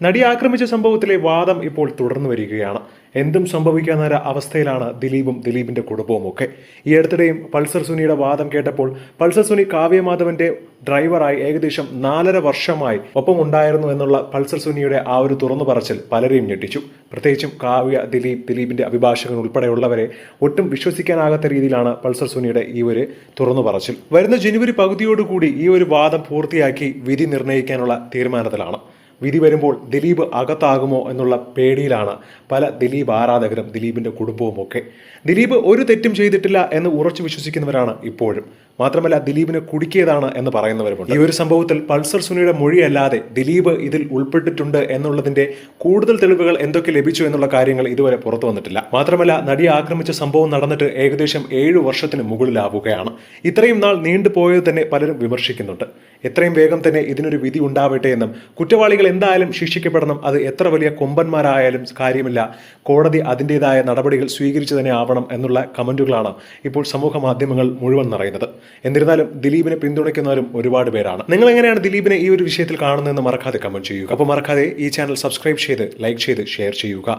നടി ആക്രമിച്ച സംഭവത്തിലെ വാദം ഇപ്പോൾ തുടർന്നു വരികയാണ്. എന്തും സംഭവിക്കാവുന്ന അവസ്ഥയിലാണ് ദിലീപും ദിലീപിന്റെ കുടുംബവും ഒക്കെ ഈ അടുത്തിടെയും പൾസർ സുനിയുടെ വാദം കേട്ടപ്പോൾ പൾസർ സുനി കാവ്യമാധവന്റെ ഡ്രൈവറായി ഏകദേശം നാലര വർഷമായി ഒപ്പം ഉണ്ടായിരുന്നു എന്നുള്ള പൾസർ സുനിയുടെ ആ ഒരു തുറന്നു പറച്ചിൽ പലരെയും ഞെട്ടിച്ചു. പ്രത്യേകിച്ചും കാവ്യ ദിലീപ് ദിലീപിന്റെ അഭിഭാഷകൻ ഉൾപ്പെടെയുള്ളവരെ ഒട്ടും വിശ്വസിക്കാനാകാത്ത രീതിയിലാണ് പൾസർ സുനിയുടെ ഈ ഒരു തുറന്നു പറച്ചിൽ വരുന്ന ജനുവരി പകുതിയോടുകൂടി ഈ ഒരു വാദം പൂർത്തിയാക്കി വിധി നിർണയിക്കാനുള്ള തീരുമാനത്തിലാണ്. വിധി വരുമ്പോൾ ദിലീപ് അകത്താകുമോ എന്നുള്ള പേടിയിലാണ് പല ദിലീപ് ആരാധകരും ദിലീപിന്റെ കുടുംബവും ഒക്കെ ദിലീപ് ഒരു തെറ്റും ചെയ്തിട്ടില്ല എന്ന് ഉറച്ചു വിശ്വസിക്കുന്നവരാണ് ഇപ്പോഴും. മാത്രമല്ല ദിലീപിനെ കുടുക്കിയതാണ് എന്ന് പറയുന്നവരുമുണ്ട്. ഈ ഒരു സംഭവത്തിൽ പൾസർ സുനിയുടെ മൊഴിയല്ലാതെ ദിലീപ് ഇതിൽ ഉൾപ്പെട്ടിട്ടുണ്ട് എന്നുള്ളതിന്റെ കൂടുതൽ തെളിവുകൾ എന്തൊക്കെ ലഭിച്ചു എന്നുള്ള കാര്യങ്ങൾ ഇതുവരെ പുറത്തു വന്നിട്ടില്ല. മാത്രമല്ല നടിയെ ആക്രമിച്ച സംഭവം നടന്നിട്ട് ഏകദേശം ഏഴു വർഷത്തിന് മുകളിലാവുകയാണ്. ഇത്രയും നാൾ നീണ്ടുപോയത് തന്നെ പലരും വിമർശിക്കുന്നുണ്ട്. എത്രയും വേഗം തന്നെ ഇതിനൊരു വിധി ഉണ്ടാവട്ടെ എന്നും കുറ്റവാളികൾ എന്തായാലും ശിക്ഷിക്കപ്പെടണം അത് എത്ര വലിയ കൊമ്പന്മാരായാലും കാര്യമില്ല. കോടതി അതിന്റെതായ നടപടികൾ സ്വീകരിച്ചു തന്നെ ആവണം എന്നുള്ള കമന്റുകളാണ് ഇപ്പോൾ സമൂഹ മാധ്യമങ്ങൾ മുഴുവൻ നിറയുന്നത്. എന്നിരുന്നാലും ദിലീപിനെ പിന്തുണയ്ക്കുന്നവരും ഒരുപാട് പേരാണ്. നിങ്ങൾ എങ്ങനെയാണ് ദിലീപിനെ ഈ ഒരു വിഷയത്തിൽ കാണുന്നതെന്ന് മറക്കാതെ കമന്റ് ചെയ്യുക. അപ്പോൾ മറക്കാതെ ഈ ചാനൽ സബ്സ്ക്രൈബ് ചെയ്ത് ലൈക്ക് ചെയ്ത് ഷെയർ ചെയ്യുക.